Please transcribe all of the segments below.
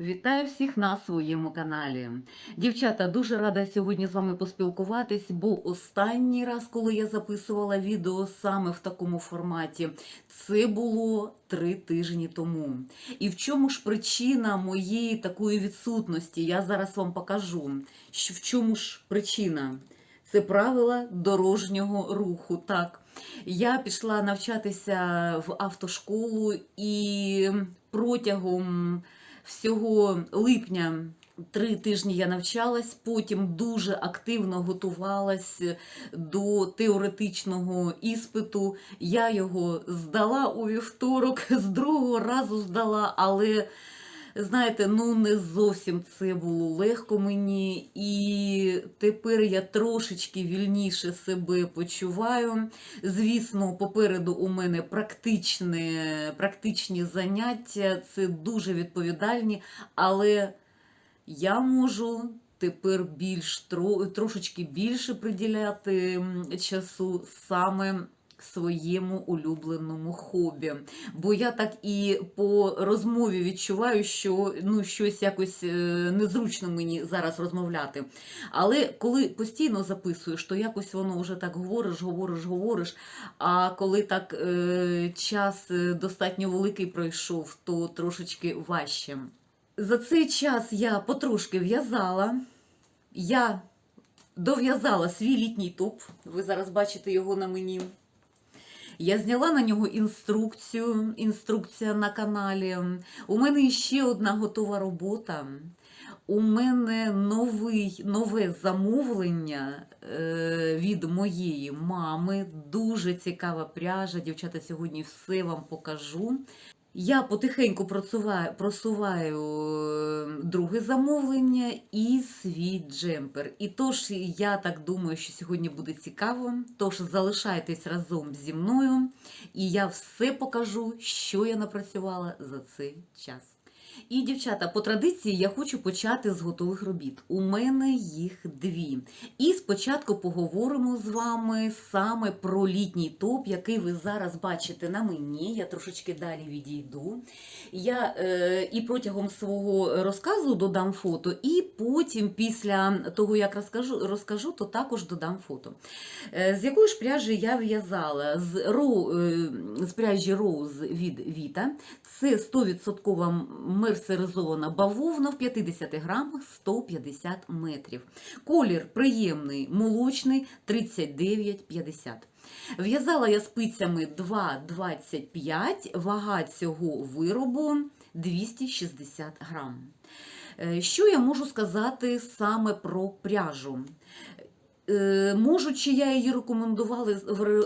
Вітаю всіх на своєму каналі. Дівчата, дуже рада сьогодні з вами поспілкуватись, бо останній раз, коли я записувала відео саме в такому форматі, це було три тижні тому. І в чому ж причина моєї такої відсутності? Я зараз вам покажу. В чому ж причина? Це правила дорожнього руху. Так, я пішла навчатися в автошколу і протягом всього липня три тижні я навчалась, потім дуже активно готувалась до теоретичного іспиту. Я його здала у вівторок, з другого разу здала, але. Знаєте, ну не зовсім це було легко мені, і тепер я трошечки вільніше себе почуваю. Звісно, попереду у мене практичне, практичні заняття, це дуже відповідальні, але я можу тепер більш трошечки більше приділяти часу саме своєму улюбленому хобі. Бо я так і по розмові відчуваю, що ну, щось якось е, незручно мені зараз розмовляти. Але коли постійно записуєш, то якось воно вже так говориш, говориш, говориш. А коли так е, час е, достатньо великий пройшов, то трошечки важче. За цей час я потрошки в'язала. Я дов'язала свій літній топ. Ви зараз бачите його на мені. Я зняла на нього інструкцію, інструкція на каналі. У мене ще одна готова робота. У мене новий, нове замовлення е, від моєї мами. Дуже цікава пряжа. Дівчата, сьогодні все вам покажу. Я потихеньку просуваю, просуваю е, друге замовлення і свій джемпер. І тож я так думаю, що сьогодні буде цікаво. Тож залишайтесь разом зі мною, і я все покажу, що я напрацювала за цей час. І, дівчата, по традиції я хочу почати з готових робіт. У мене їх дві. І спочатку поговоримо з вами саме про літній топ, який ви зараз бачите на мені. Я трошечки далі відійду. Я е, і протягом свого розказу додам фото, і потім, після того, як розкажу, розкажу то також додам фото. Е, з якої ж пряжі я в'язала? З, ро, е, з пряжі Rose від Віта. Це 100% мерсеризована бавовна в 50 грамах 150 метрів. Колір приємний, молочний 39,50. В'язала я спицями 2,25, вага цього виробу 260 грам. Е, Що я можу сказати саме про пряжу? Е, Можу, чи я її рекомендували,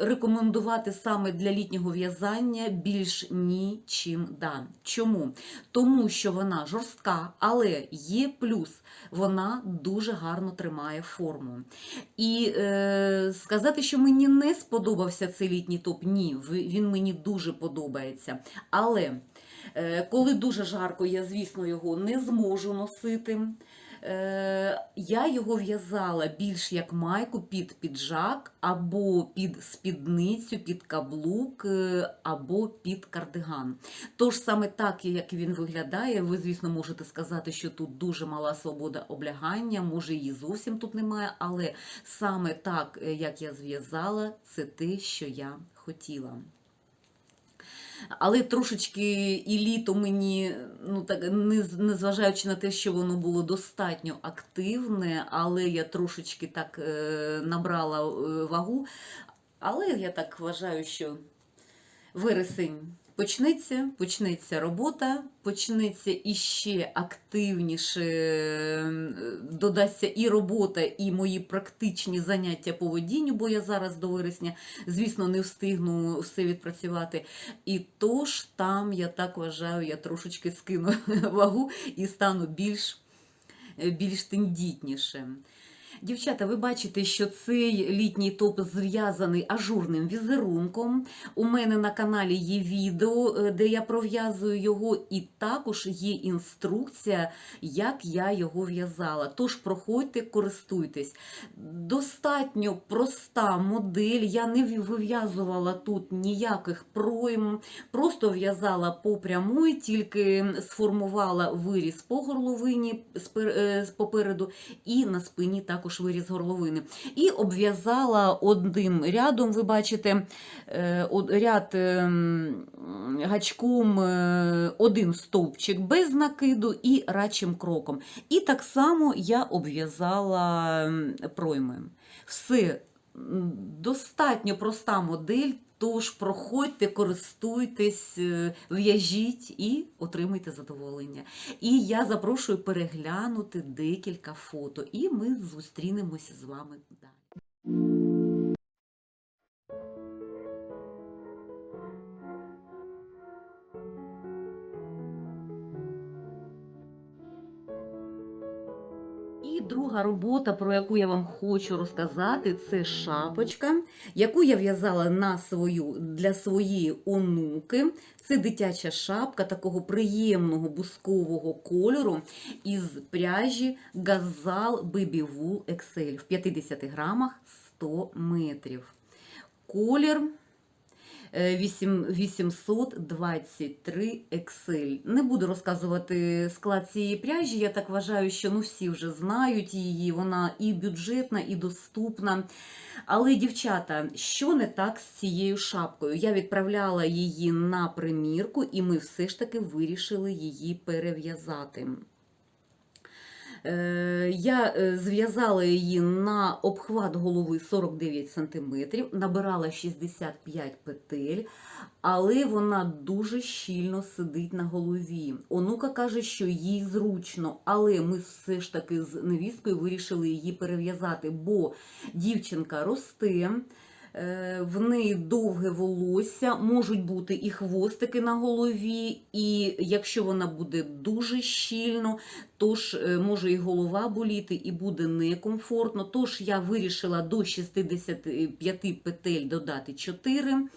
рекомендувати саме для літнього в'язання більш ні, чим да. Чому? Тому що вона жорстка, але є плюс, вона дуже гарно тримає форму. І е, сказати, що мені не сподобався цей літній топ, ні, він мені дуже подобається. Але е, коли дуже жарко, я, звісно, його не зможу носити. Е, Я його в'язала більш як майку під піджак, або під спідницю, під каблук, е, або під кардиган. Тож саме так, як він виглядає, ви, звісно, можете сказати, що тут дуже мала свобода облягання, може її зовсім тут немає, але саме так, е, як я зв'язала, це те, що я хотіла. Але трошечки і літо мені, ну так, незважаючи на те, що воно було достатньо активне, але я трошечки так е, набрала е, вагу. Але я так вважаю, що вересень почнеться, почнеться робота, почнеться іще активніше, е, додасться і робота, і мої практичні заняття по водінню, бо я зараз до вересня, звісно, не встигну все відпрацювати. І тож там, я так вважаю, я трошечки скину вагу і стану більш, більш тендітнішим. Дівчата, ви бачите, що цей літній топ зв'язаний ажурним візерунком. У мене на каналі є відео, е, де я пров'язую його, і також є інструкція, як я його в'язала. Тож проходьте, користуйтесь. Достатньо проста модель. Я не вив'язувала тут ніяких пройм, просто в'язала по прямой, тільки сформувала виріз по горловині е, попереду і на спині також виріз горловини. І обв'язала одним рядом, ви бачите, е, ряд ем, гачком е, один стовпчик без накиду і рачим кроком. І так само я обв'язала ем, пройми. Все достатньо проста модель. Тож проходьте, користуйтесь, е, в'яжіть і отримуйте задоволення. І я запрошую переглянути декілька фото, і ми зустрінемося з вами далі. Друга робота, про яку я вам хочу розказати, це шапочка, яку я в'язала на свою, для своєї онуки. Це дитяча шапка такого приємного бускового кольору із пряжі Газал Baby Wool XL в 50 грамах 100 метрів. Колір 8 823 XL. Не буду розказувати склад цієї пряжі. Я так вважаю, що ну всі вже знають її. Вона і бюджетна, і доступна. Але, дівчата, що не так з цією шапкою? Я відправляла її на примірку, і ми все ж таки вирішили її перев'язати. Е, Я е, зв'язала її на обхват голови 49 см, набирала 65 петель, але вона дуже щільно сидить на голові. Онука каже, що їй зручно, але ми все ж таки з невісткою вирішили її перев'язати, бо дівчинка росте. Е, В неї довге волосся, можуть бути і хвостики на голові, і якщо вона буде дуже щільно, тож е, може і голова боліти, і буде некомфортно. Тож я вирішила до 65 петель додати 4.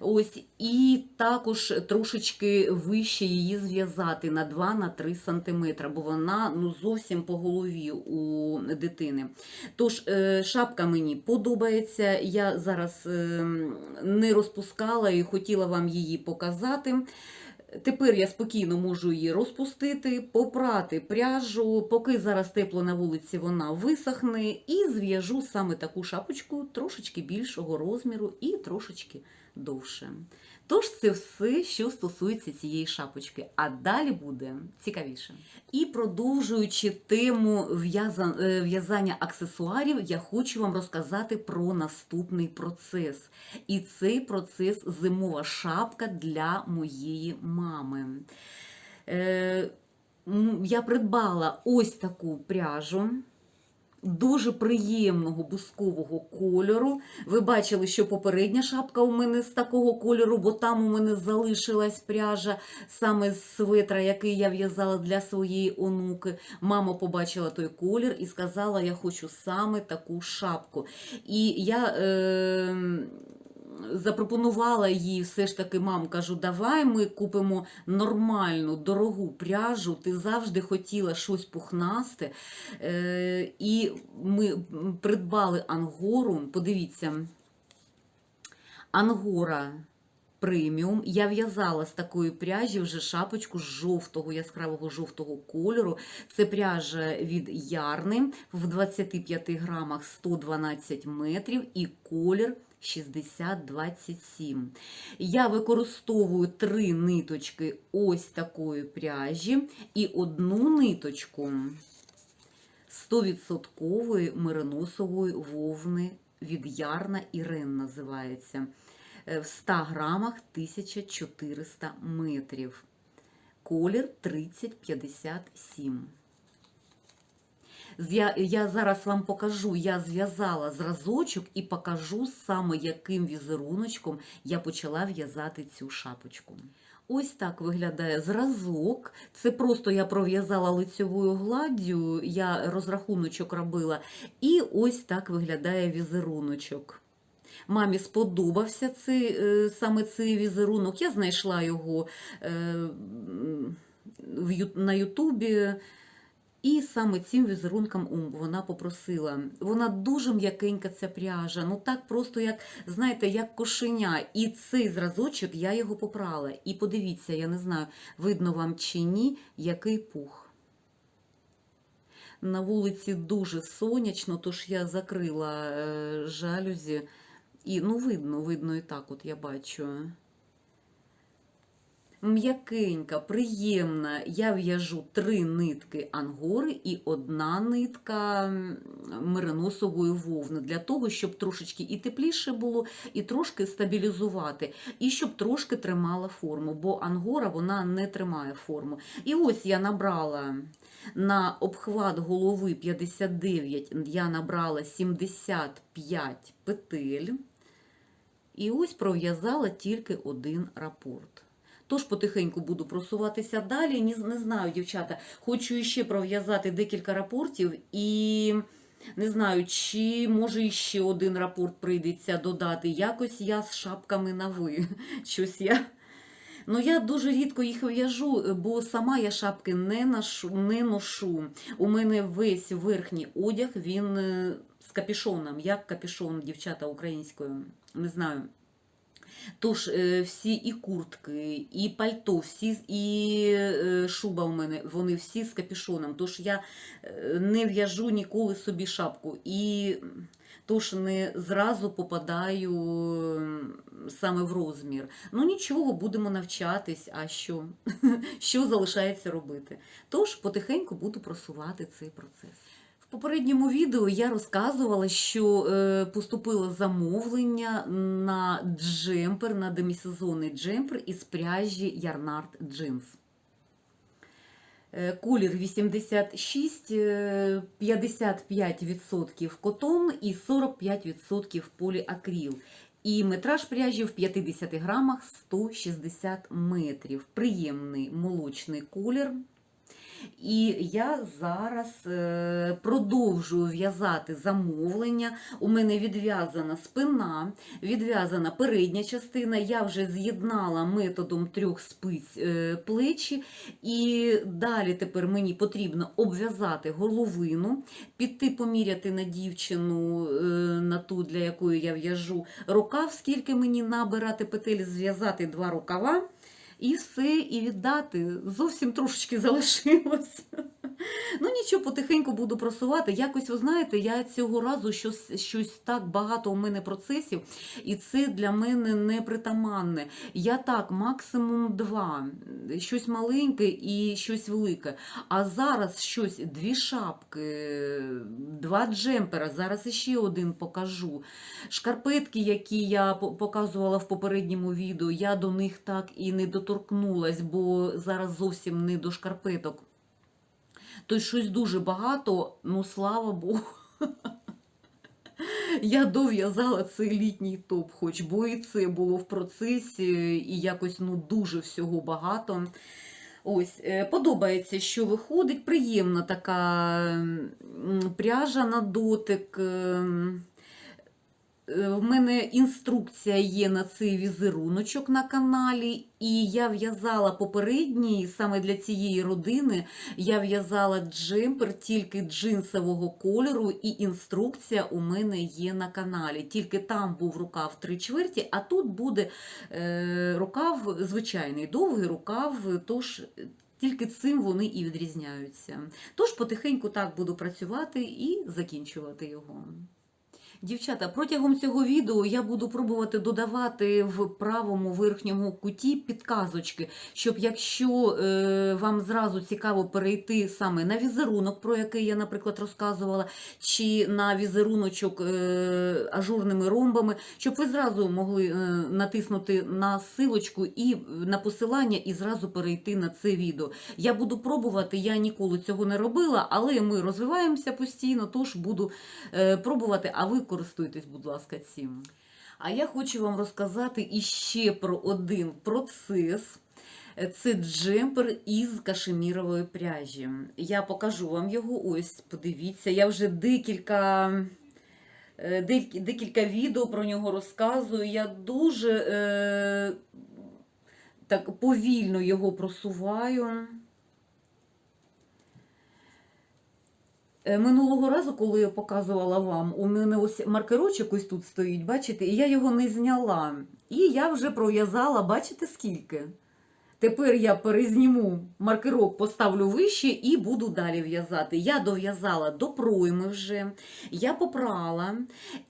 Ось, і також трошечки вище її зв'язати на 2-3 см, бо вона ну, зовсім по голові у дитини. Тож, е, шапка мені подобається. Я зараз е, не розпускала і хотіла вам її показати. Тепер я спокійно можу її розпустити, попрати пряжу, поки зараз тепло на вулиці вона висохне, і зв'яжу саме таку шапочку трошечки більшого розміру і трошечки довше. Тож це все, що стосується цієї шапочки, а далі буде цікавіше. І продовжуючи тему е, в'язання аксесуарів, я хочу вам розказати про наступний процес. І цей процес зимова шапка для моєї мами. Е, я придбала ось таку пряжу. Дуже приємного бускового кольору. Ви бачили, що попередня шапка у мене з такого кольору, бо там у мене залишилась пряжа саме з светра, який я в'язала для своєї онуки. Мама побачила той колір і сказала, я хочу саме таку шапку. І я е, запропонувала їй все ж таки, мам, кажу, давай ми купимо нормальну, дорогу пряжу. Ти завжди хотіла щось пухнасте. Е, і ми придбали ангору. Подивіться, ангора. Преміум. Я в'язала з такої пряжі вже шапочку жовтого, яскравого жовтого кольору. Це пряжа від Ярни в 25 грамах 112 метрів і колір 6027. Я використовую три ниточки ось такої пряжі і одну ниточку 100% мериносової вовни від Ярна Ірен називається. Е, В 100 грамах 1400 метрів. Колір 3057. Я, я зараз вам покажу, я зв'язала зразочок і покажу саме, яким візеруночком я почала в'язати цю шапочку. Ось так виглядає зразок. Це просто я пров'язала лицьовою гладдю, я розрахуночок робила. І ось так виглядає візеруночок. Мамі сподобався цей, е, саме цей візерунок. Я знайшла його е, на Ютубі. І саме цим візерунком вона попросила. Вона дуже м'якенька ця пряжа. Ну так просто, як, знаєте, як кошеня. І цей зразочок я його попрала. І подивіться, я не знаю, видно вам чи ні, який пух. На вулиці дуже сонячно, тож я закрила е, жалюзі. І ну видно, видно і так, от я бачу. М'якенька, приємна. Я в'яжу три нитки ангори і одна нитка мериносової вовни для того, щоб трошечки і тепліше було, і трошки стабілізувати, і щоб трошки тримала форму, бо ангора вона не тримає форму. І ось я набрала на обхват голови 59, я набрала 75 петель. І ось пров'язала тільки один рапорт. Тож потихеньку буду просуватися далі. Не, знаю, дівчата, хочу ще пров'язати декілька рапортів і не знаю, чи може ще один рапорт прийдеться додати. Якось я з шапками на ви. Щось я. Ну, я дуже рідко їх в'яжу, бо сама я шапки не ношу. Не ношу. У мене весь верхній одяг, він е, з капішоном, як капішон дівчата українською. Не знаю. Тож е, всі і куртки, і пальто, всі і е, шуба у мене, вони всі з капюшоном. Тож я е, не в'яжу ніколи собі шапку. І тож не зразу попадаю саме в розмір. Ну нічого, будемо навчатись, а що? що залишається робити? Тож потихеньку буду просувати цей процес. В попередньому відео я розказувала, що е, поступило замовлення на джемпер, на демісезонний джемпер із пряжі Ярнард Джинс. Е, Колір 86, е, 55% котон і 45% поліакрил. І метраж пряжі в 50 грамах 160 метрів. Приємний молочний колір. І я зараз е, продовжую в'язати замовлення. У мене відв'язана спина, відв'язана передня частина. Я вже з'єднала методом трьох спиць е, плечі. І далі тепер мені потрібно обв'язати головину, піти поміряти на дівчину, е, на ту, для якої я в'яжу рукав, скільки мені набирати петель, зв'язати два рукава. І все, і віддати. Зовсім трошечки залишилось. Ну нічого, потихеньку буду просувати. Якось, ви знаєте, я цього разу щось, щось так багато у мене процесів, і це для мене непритаманне. Я так, максимум два, щось маленьке і щось велике. А зараз щось, дві шапки, два джемпера, зараз іще один покажу. Шкарпетки, які я показувала в попередньому відео, я до них так і не доторкнулась, бо зараз зовсім не до шкарпеток. Тобто щось дуже багато, ну слава Богу. Я дов'язала цей літній топ, хоч бо і це було в процесі, і якось ну дуже всього багато. Ось, е, подобається, що виходить. Приємна така пряжа на дотик. Е, В мене інструкція є на цей візеруночок на каналі, і я в'язала попередній саме для цієї родини. Я в'язала джемпер тільки джинсового кольору, і інструкція у мене є на каналі. Тільки там був рукав три чверті, а тут буде е, рукав звичайний, довгий рукав. Тож тільки цим вони і відрізняються. Тож потихеньку так буду працювати і закінчувати його. Дівчата, протягом цього відео я буду пробувати додавати в правому верхньому куті підказочки, щоб якщо е, вам зразу цікаво перейти саме на візерунок, про який я, наприклад, розказувала, чи на візеруночок е, ажурними ромбами, щоб ви зразу могли е, натиснути на силочку і на посилання і зразу перейти на це відео. Я буду пробувати, я ніколи цього не робила, але ми розвиваємося постійно, тож буду е, пробувати, а ви користуйтесь, будь ласка, цим. А я хочу вам розказати іще про один процес. Це джемпер із кашемірової пряжі. Я покажу вам його. Ось, подивіться, я вже декілька. е, Декілька відео про нього розказую. Я дуже е, так повільно його просуваю. Минулого разу, коли я показувала вам, у мене ось маркерочок ось тут стоїть, бачите, і я його не зняла. І я вже пров'язала, бачите скільки? Тепер я перезніму маркерок, поставлю вище і буду далі в'язати. Я дов'язала до пройми вже, я попрала.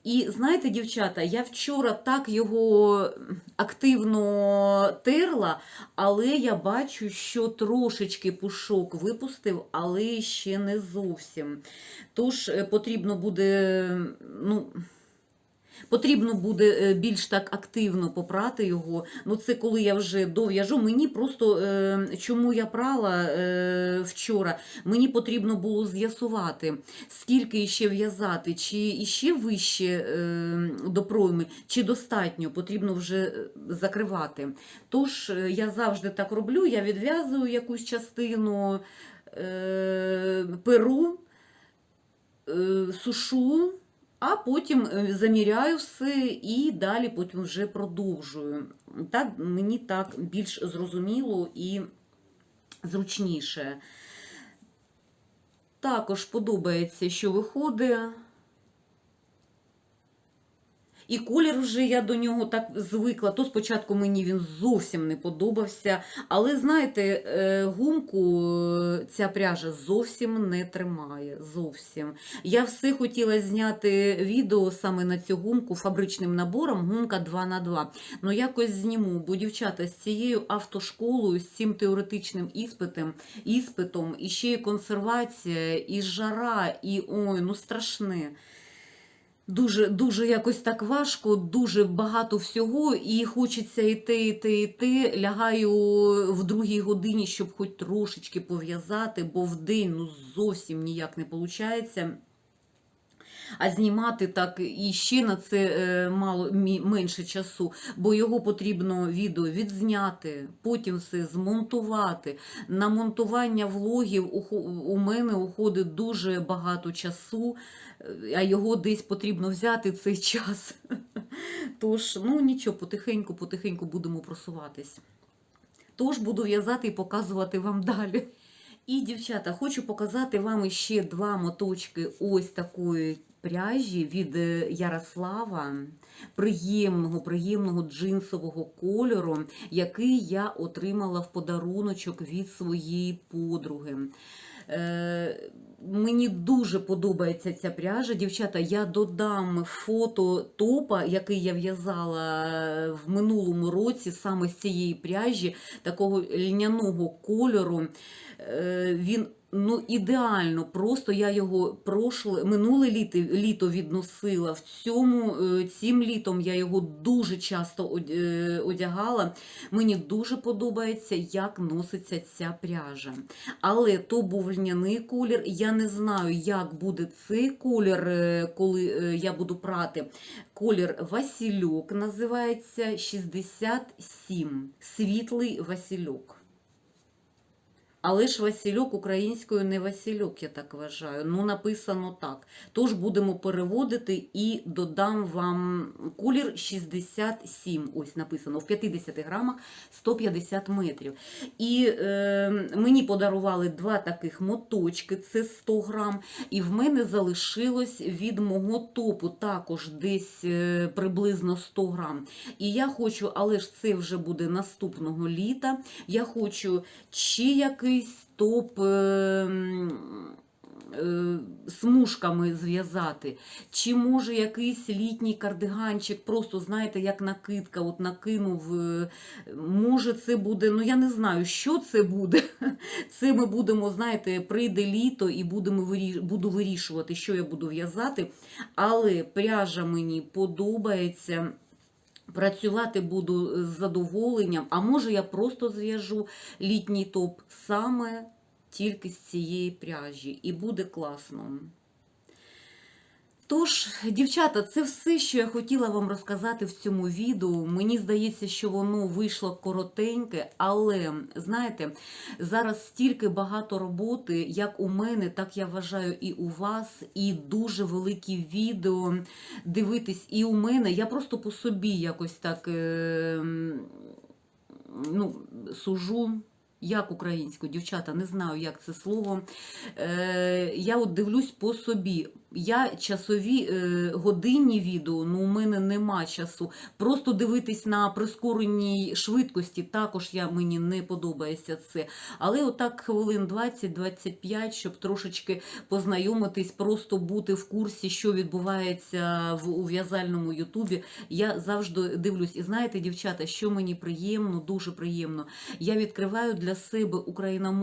І знаєте, дівчата, я вчора так його активно терла, але я бачу, що трошечки пушок випустив, але ще не зовсім. Тож е, потрібно буде, ну. Потрібно буде е, більш так активно попрати його. Ну, це коли я вже дов'яжу. Мені просто е, чому я прала е, вчора, мені потрібно було з'ясувати, скільки ще в'язати, чи іще вище до пройми, чи достатньо, потрібно вже закривати. Тож я завжди так роблю, я відв'язую якусь частину, перу, сушу. А потім е, заміряю все і далі потім вже продовжую. Так мені так більш зрозуміло і зручніше. Також подобається, що виходить. І колір вже я до нього так звикла. То спочатку мені він зовсім не подобався. Але знаєте, е, гумку е, ця пряжа зовсім не тримає. Зовсім. Я все хотіла зняти відео саме на цю гумку фабричним набором, гумка 2х2. Ну якось зніму, бо дівчата з цією автошколою, з цим теоретичним іспитом, іспитом, і ще й консервація, і жара, і ой, ну страшне. Дуже, дуже якось так важко, дуже багато всього, і хочеться йти, йти, йти. Лягаю в другій годині, щоб хоч трошечки пов'язати, бо в день ну, зовсім ніяк не виходить. А знімати так і ще на це е, мало менше часу, бо його потрібно відео відзняти, потім все змонтувати. На монтування влогів у мене уходить дуже багато часу, е, а його десь потрібно взяти цей час. Тож, ну нічого, потихеньку, потихеньку будемо просуватись. Тож буду в'язати і показувати вам далі. І, дівчата, хочу показати вам ще два моточки ось такої пряжі від е, Ярослава, приємного, приємного джинсового кольору, який я отримала в подаруночок від своєї подруги. Е, Мені дуже подобається ця пряжа. Дівчата, я додам фото топа, який я в'язала в минулому році саме з цієї пряжі, такого льняного кольору. Е, Він ну, ідеально, просто я його прошле, минуле літо, літо відносила. В цьому, е, цим літом я його дуже часто е, одягала. Мені дуже подобається, як носиться ця пряжа. Але то був льняний колір. Я не знаю, як буде цей колір, е, коли я буду прати. Колір Васильок називається 67. Світлий Васильок. Але ж Васильок українською не Васильок, я так вважаю. Ну, написано так. Тож будемо переводити і додам вам колір 67. Ось написано в 50 грамах 150 метрів. І е, мені подарували два таких моточки, це 100 грам. І в мене залишилось від мого топу також десь е, приблизно 100 грам. І я хочу, але ж це вже буде наступного літа. Я хочу чи якийсь топ. е, е, Смужками зв'язати, чи може якийсь літній кардиганчик, просто знаєте, як накидка, от накинув. е, Може, це буде, ну я не знаю, що це буде. Це ми будемо, знаєте, прийде літо і будемо буду вирішувати, що я буду в'язати. Але пряжа мені подобається. Працювати буду з задоволенням, а може я просто зв'яжу літній топ саме тільки з цієї пряжі, і буде класно. Тож, дівчата, це все, що я хотіла вам розказати в цьому відео. Мені здається, що воно вийшло коротеньке, але знаєте, зараз стільки багато роботи, як у мене, так я вважаю, і у вас, і дуже великі відео дивитись і у мене. Я просто по собі якось так е, ну, сужу. Як українську, дівчата, не знаю, як це слово. Е, я от дивлюсь по собі. Я часові е, годинні відео, ну у мене нема часу. Просто дивитись на прискореній швидкості, також я, мені не подобається це. Але отак хвилин 20-25, щоб трошечки познайомитись, просто бути в курсі, що відбувається в у в'язальному Ютубі. Я завжди дивлюсь. І знаєте, дівчата, що мені приємно, дуже приємно. Я відкриваю для себе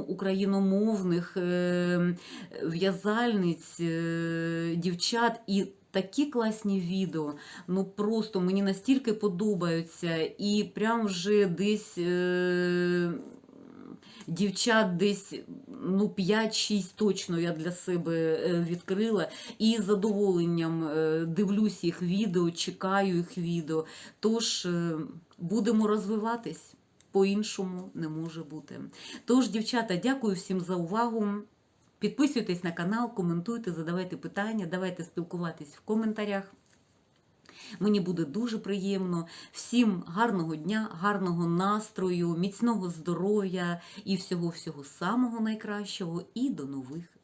україномовних е, в'язальниць, е, дівчат і. Такі класні відео, ну просто мені настільки подобаються, і прям вже десь е, дівчат десь ну 5-6 точно я для себе е, відкрила. І з задоволенням е, дивлюсь їх відео, чекаю їх відео. Тож е, будемо розвиватись. По-іншому не може бути. Тож, дівчата, дякую всім за увагу. Підписуйтесь на канал, коментуйте, задавайте питання, давайте спілкуватись в коментарях. Мені буде дуже приємно. Всім гарного дня, гарного настрою, міцного здоров'я і всього-всього самого найкращого. І до нових